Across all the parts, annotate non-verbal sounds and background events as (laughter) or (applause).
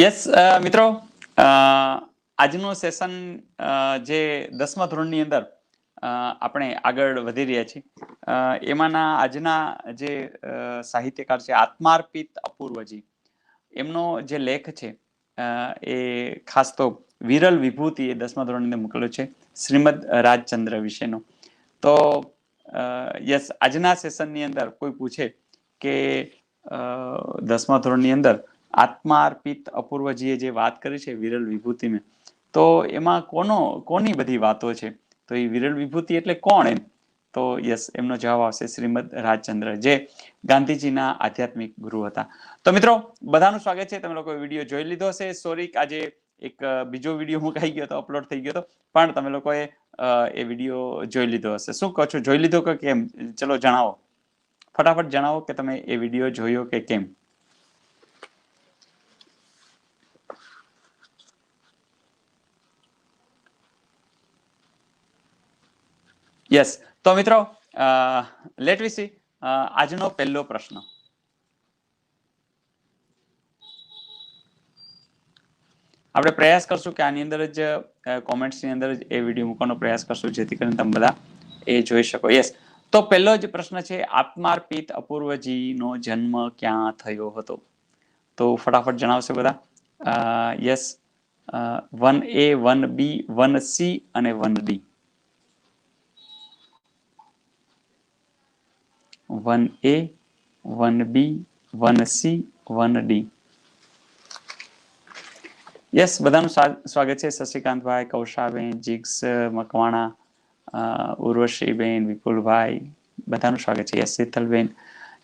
Yes મિત્રો અ, આજનું session જે દસમા ધોરણની અંદર આપણે આગળ વધી રહ્યા છીએ. એમાંના આજના જે સાહિત્યકાર છે આત્માર્પિત અપૂર્વજી એમનો જે લેખ છે એ ખાસ તો વિરલ વિભૂતિ એ દસમા ધોરણની અંદર મોકલ્યો છે શ્રીમદ રાજચંદ્ર વિશેનો. તો યસ આજના સેશનની અંદર કોઈ પૂછે કે દસમા ધોરણની અંદર આત્મા અર્પિત અપૂર્વજીએ જે વાત કરી છે વિરલ વિભૂતિમાં તો એમાં કોનો, કોની બધી વાતો છે? તો એ વિરલ વિભૂતિ એટલે કોણ એમ? તો યસ, એમનો જવાબ આવશે શ્રીમદ રાજચંદ્ર, જે ગાંધીજીના આધ્યાત્મિક ગુરુ હતા. તો મિત્રો, બધાનું સ્વાગત છે. તમે લોકો વીડિયો જોઈ લીધો હશે. સોરી આજે એક બીજો વીડિયો મુકાઈ ગયો હતો અપલોડ થઈ ગયો હતો, પણ તમે લોકોએ એ વીડિયો જોઈ લીધો હશે. શું કહો છો? જોઈ લીધો કે કેમ? ચલો જણાવો. ફટાફટ જણાવો કે તમે એ વીડિયો જોયો કે કેમ? યસ તો મિત્રો લેટ વી સી આજનો પહેલો પ્રશ્ન. આપણે પ્રયાસ કરશું કે આની અંદર જ કોમેન્ટ્સની અંદર જ એ વીડિયો મૂકવાનો પ્રયાસ કરશું, જેથી કરીને તમે બધા એ જોઈ શકો. યસ તો પહેલો જ પ્રશ્ન છે, આત્માર્પિત અપૂર્વજીનો જન્મ ક્યાં થયો હતો? તો ફટાફટ જણાવશે બધા. Yes one A one B one C અને one D one A, one B, one C, one D. Yes બધાનું સ્વાગત છે. શશિકાંતભાઈ, કૌશાબેન, જીગ્સ, મકવાણા ઉર્વશીબેન, વિપુલભાઈ, બધાનું સ્વાગત છે. યસ શીતલબેન.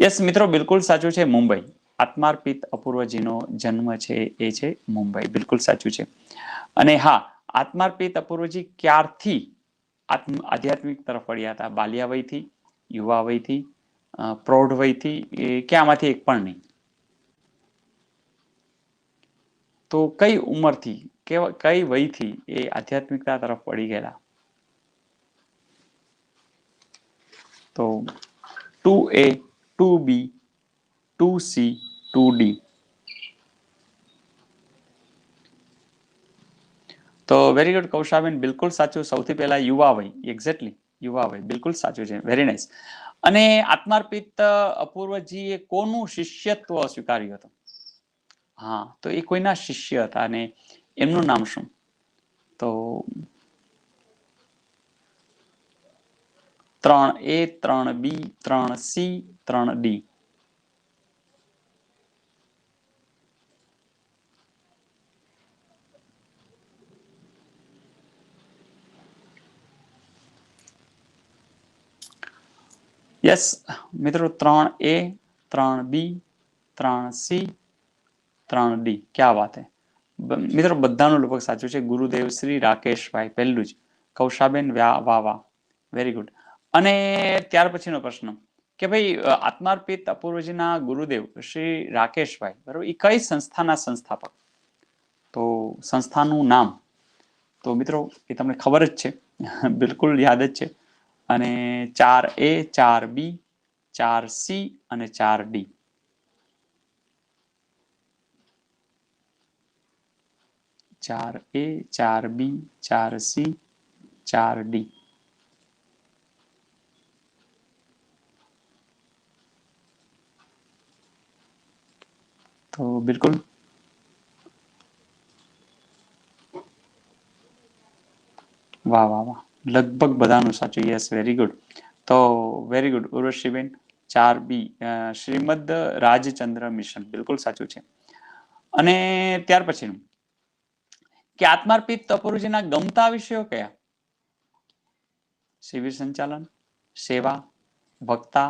યસ મિત્રો, બિલકુલ સાચું છે. મુંબઈ. આત્માર્પિત અપૂર્વજીનો જન્મ છે, એ છે મુંબઈ. બિલકુલ સાચું છે. અને હા, આત્માર્પિત અપૂર્વજી ક્યારથી આધ્યાત્મિક તરફ વળ્યા હતા? બાલ્યાવયથી યુવા વયથી પ્રૌઢ વયથી કે ક્યાંમાંથી એક પણ નહીં. તો કઈ ઉંમરથી, કેવા, કઈ વયથી એ આધ્યાત્મિકતા તરફ વળી ગયેલા? તો two A, two B, two C, two D. તો વેરી ગુડ કૌશાબેન, બિલકુલ સાચું. સૌથી પહેલા યુવા વય એક્ઝેક્ટલી યુવા વય, બિલકુલ સાચું છે. વેરી નાઇસ અને આત્માર્પિત અપૂર્વજીએ કોનું શિષ્યત્વ સ્વીકાર્યું હતું? હા, તો એ કોઈના શિષ્ય હતા અને એમનું નામ શું? તો ત્રણ એ, ત્રણ બી, ત્રણ સી, ત્રણ ડી. યસ મિત્રો, ત્રણ એ ત્રણ બી ત્રણ સી ત્રણ ડી ક્યાં વાત હે? મિત્રો, બધાનું લગભગ સાચું છે. ગુરુદેવ શ્રી રાકેશભાઈ પહેલું જ. કૌશાબેન વ્યા વાવા વેરી ગુડ અને ત્યાર પછીનો પ્રશ્ન. કે ભાઈ આત્માર્પિત અપૂર્વજીના ગુરુદેવ શ્રી રાકેશભાઈ, બરોબર એ કઈ સંસ્થાના સંસ્થાપક? તો સંસ્થાનું નામ. તો મિત્રો એ તમને ખબર જ છે. (laughs) બિલકુલ યાદ જ છે. અને ચાર એ, ચાર બી, ચાર સી અને ચાર ડી. ચાર એ, ચાર બી, ચાર સી, ચાર ડી. તો બિલકુલ. વાહ વાહ વાહ. લગભગ બધાનું સાચું યસ વેરી ગુડ તો વેરી ગુડ ઉર્વશીબેન, ચાર બી શ્રીમદ રાજચંદ્ર મિશન. બિલકુલ સાચું છે. અને ત્યાર પછીનું. કે આત્માર્પિત તપોરુજીના ગમતા વિષયો કયા? શિબિર સંચાલન, સેવા, વક્તા,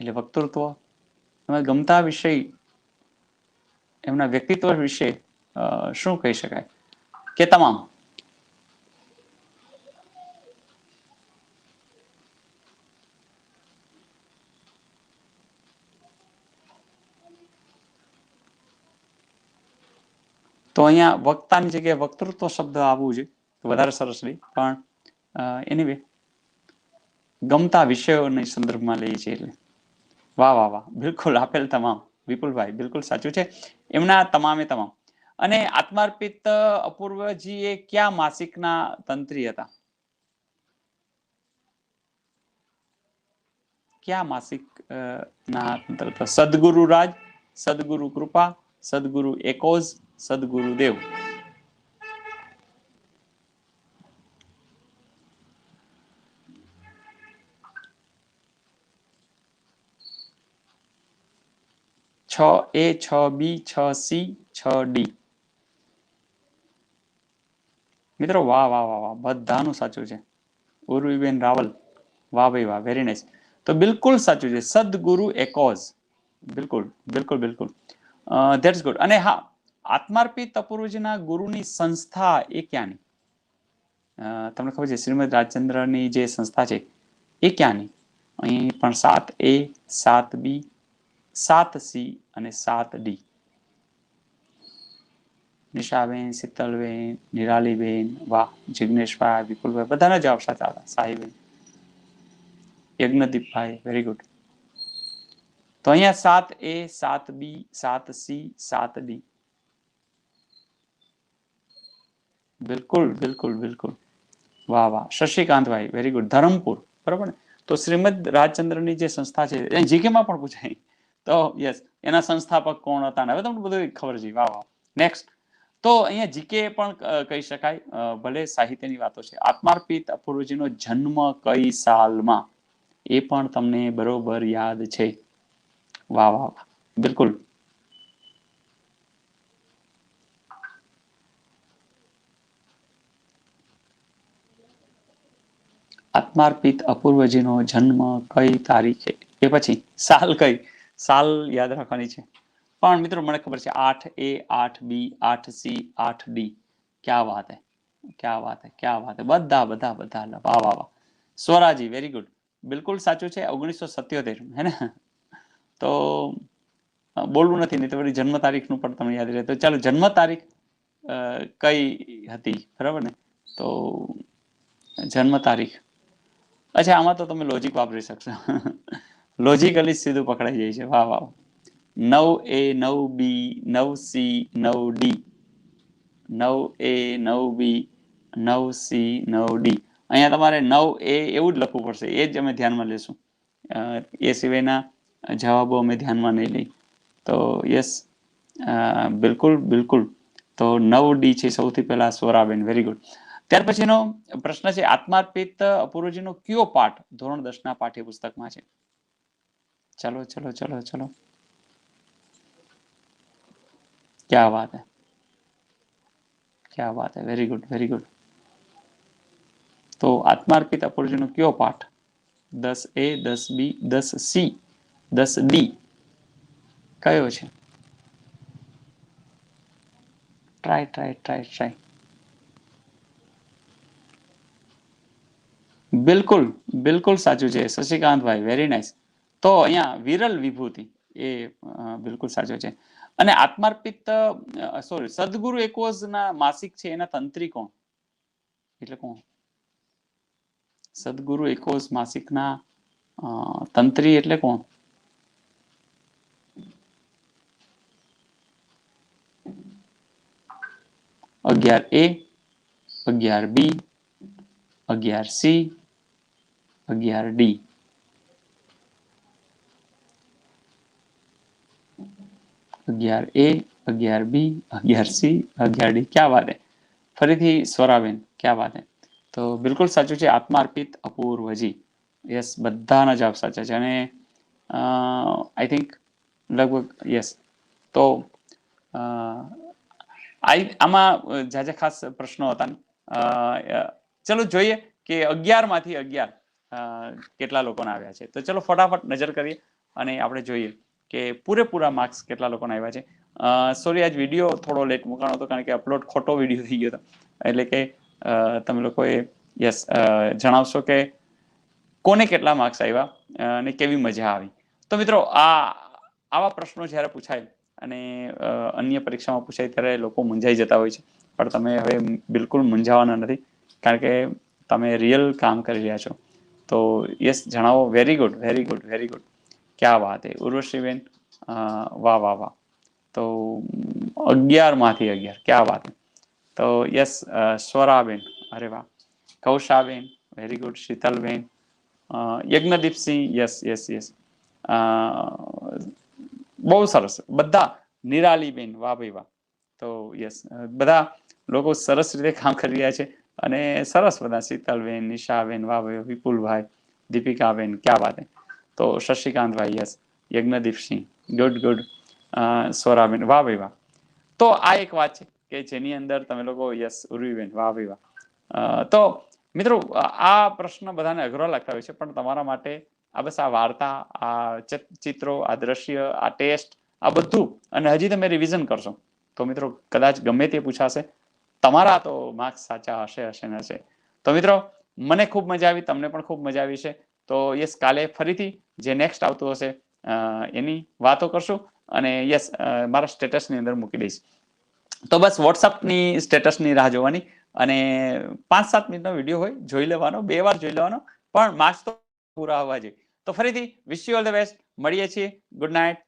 એટલે વક્તૃત્વ. એમાં ગમતા વિષય, એમના વ્યક્તિત્વ વિશે શું કહી શકાય? કે તમામ. તો અહીંયા વક્તાની જગ્યાએ વક્તૃત્વ શબ્દ આવવું જોઈએ. વધારે સરસ રહી. પણ એનીવે ગમતા વિષયોના સંદર્ભમાં લઈએ છીએ એટલે. વાહ વાહ વાહ. બિલકુલ આપેલ તમામ. વિપુલભાઈ, બિલકુલ સાચું છે. એમના તમામે તમામ. અને આત્માર્પિત અપૂર્વજી એ કયા માસિકના તંત્રી હતા? કયા માસિક ના તંત્ર સદગુરુ રાજ, સદગુરુ કૃપા, સદગુરુ એકોઝ સદગુરુ દેવ. છ એ, છ બી, છ સી, છ ડી. મિત્રો, વાહ વાહ વાહ વાહ, બધાનું સાચું છે. ઉર્વીબેન રાવલ, વાહ, ભાઈ, વાહ વેરી નાઇસ તો બિલકુલ સાચું છે. સદગુરુ એકોઝ. બિલકુલ બિલકુલ બિલકુલ. ધેટ્સ ગુડ અને હા આત્માર્પિત અપૂર્વજીના ગુરુની સંસ્થા એ ક્યાંની? તમને ખબર છે, શ્રીમદ રાજચંદ્રની જે સંસ્થા છે, એ ક્યાંની? અહીં પણ સાત એ, સાત બી, સાત સી અને સાત ડી. નિશાબેન, શીતલબેન, નિરાલીબેન, વાહ, જિગ્નેશભાઈ, વિપુલભાઈ, બધાના જવાબ સાચા હતા સાહીબેન. યજ્ઞદીપભાઈ વેરી ગુડ તો અહીંયા સાત એ, સાત બી, સાત સી, સાત ડી. બિલકુલ બિલકુલ બિલકુલ. વાહ વાહ. શશિકાંતભાઈ વેરી ગુડ ધરમપુર, બરાબર ને? તો શ્રીમદ રાજચંદ્રની જે સંસ્થા છે, એ જીકેમાં પણ પૂછાય. તો યસ એના સંસ્થાપક કોણ હતા હવે તમને બધું ખબર છે. વાહ વાહ. નેક્સ્ટ તો અહીંયા જીકે પણ કહી શકાય ભલે સાહિત્યની વાતો છે. આત્માર્પિત અપૂર્વજીનો જન્મ કઈ સાલમાં? એ પણ તમને બરોબર યાદ છે. વાહ વાહ. બિલકુલ. આત્માર્પિત અપૂર્વજીનો જન્મ કઈ તારીખે એ પછી સાલ કઈ? સાલ યાદ રાખવાની છે. પણ મિત્રો, મને ખબર છે, આઠ એ, આઠ બી, આઠ સી, આઠ ડી. ક્યાં વાત હે? ક્યાં વાત હે? ક્યાં વાત હે? બધા બધા બધા વાહ વાહ વાહ. સ્વરાજી વેરી ગુડ બિલકુલ સાચું છે, ઓગણીસો સત્યોતેર, હે ને? તો બોલવું નથી, નહીં તો વળી જન્મ તારીખનું પણ તમને યાદ રહે. તો ચાલો, જન્મ તારીખ કઈ હતી? બરાબર ને? તો, જન્મ તારીખ અચ્છા, આમાં તો તમે લોજિક વાપરી શકશો. લોજિકલી સીધું પકડાઈ જાય છે. વાહ વાહ. નવ એ નવ બી, નવ સી, નવ ડી. નવ એ નવ બી, નવ સી, નવ ડી. અહીંયા તમારે નવ એ એવું જ લખવું પડશે. એ જ અમે ધ્યાનમાં લેશું. એ સિવાયના જવાબો અમે ધ્યાનમાં નહીં લઈ તો યસ બિલકુલ બિલકુલ. તો નવ ડી છે સૌથી પહેલાં સ્વરાબેન વેરી ગુડ ત્યાર પછીનો પ્રશ્ન છે, આત્માર્પિત અપૂર્વજીનો કયો પાઠ ધોરણ દસ ના પાઠ્યપુસ્તકમાં છે? ચલો ચલો ચલો ચલો. ક્યા વાત હે? ક્યા વાત હે? વેરી ગુડ વેરી ગુડ તો આત્માર્પિત અપૂર્વજીનો કયો પાઠ? દસ એ, દસ બી, દસ સી, દસ ડી. કયો છે? ટ્રાય ટ્રાય ટ્રાય ટ્રાય બિલકુલ બિલકુલ સાચું છે. શશિકાંતભાઈ વેરી નાઇસ તો અહીંયા વિરલ વિભૂતિ, એ બિલકુલ સાચું છે. અને આત્માર્પિત સોરી સદગુરુ એકોઝ ના માસિક છે, એના તંત્રી કોણ? એટલે કોણ? સદગુરુ એકોઝ માસિકના તંત્રી એટલે કોણ? અગિયાર એ, અગિયાર બી, અગિયાર સી અગિયાર ડી. અગિયાર એ, અગિયાર બી, અગિયાર સી, અગિયાર ડી. ક્યાં વાત ફરીથી સ્વરાબેન ક્યાં વાત તો બિલકુલ સાચું છે, આત્માર્પિત અપૂર્વજી યસ બધાના જવાબ સાચા છે. અને આઈ થિંક લગભગ યસ તો આઈ, આમાં જાજા ખાસ પ્રશ્નો હતા ચલો જોઈએ કે અગિયારમાંથી અગિયાર. કેટલા લોકોના આવ્યા છે. તો ચલો ફટાફટ નજર કરીએ અને આપણે જોઈએ કે પૂરેપૂરા માર્ક્સ કેટલા લોકોના આવ્યા છે. સોરી આજ વીડિયો થોડો લેટ મૂકાણો હતો કારણ કે અપલોડ ખોટો વીડિયો થઈ ગયો હતો. એટલે કે તમે લોકોએ યસ જણાવશો કે કોને કેટલા માર્ક્સ આવ્યા અને કેવી મજા આવી. તો મિત્રો, આ, આવા પ્રશ્નો જ્યારે પૂછાય અને અન્ય પરીક્ષામાં પૂછાય ત્યારે લોકો મૂંઝાઈ જતા હોય છે. પણ તમે હવે બિલકુલ મૂંઝાવાના નથી. કારણ કે તમે રિયલ કામ કરી રહ્યા છો. તો યસ જણાવો very good very good very good ક્યાં વાત હે ઉર્વશીબેન અ, વાહ વાહ વાહ તો અગિયારમાંથી અગિયાર ક્યાં વાત હે. તો યસ સ્વરાબેન અરે વાહ કૌશાબેન વેરી ગુડ શીતલબેન અ, યજ્ઞદીપસિંહ યસ યસ યસ બહુ સરસ બધા નિરાલીબેન વાહ ભાઈ વાહ તો યસ બધા લોકો સરસ રીતે કામ કરી રહ્યા છે અને સરસ બધા શીતલબેન, નિશાબેન વાહ ભાઈ વિપુલભાઈ, દીપિકાબેન, ક્યાં વાત તો શશિકાંતભાઈ, યસ, યજ્ઞદીપસિંહ, ગુડ ગુડ સ્વરાબેન વાહ ભાઈ વાહ તો આ એક વાત છે કે જેની અંદર તમે લોકો, યસ, ઉર્વીબેન વાહ ભાઈ વાહ તો મિત્રો, આ પ્રશ્ન બધાને અઘરો લાગતા હોય છે, પણ તમારા માટે આ બસ આ વાર્તા, આ ચિત- ચિત્રો, આ દ્રશ્ય, આ ટેસ્ટ, આ બધું, અને હજી તમે રિવિઝન કરશો. તો મિત્રો, કદાચ ગમે તે પૂછાશે તમારા તો માર્ક્સ સાચા હશે હશે ને હશે. તો મિત્રો, મને ખૂબ મજા આવી, તમને પણ ખૂબ મજા આવી છે. તો યસ કાલે ફરીથી જે નેક્સ્ટ આવતું હશે એની વાતો કરશું અને યસ મારા સ્ટેટસની અંદર મૂકી દઈશ. તો બસ વોટ્સઅપની સ્ટેટસની રાહ જોવાની અને પાંચ સાત મિનિટનો વીડિયો હોય, જોઈ લેવાનો, બે વાર જોઈ લેવાનો, પણ માર્ક્સ તો પૂરા આવવા જોઈએ. તો ફરીથી wish you all the best મળીએ છીએ. Good night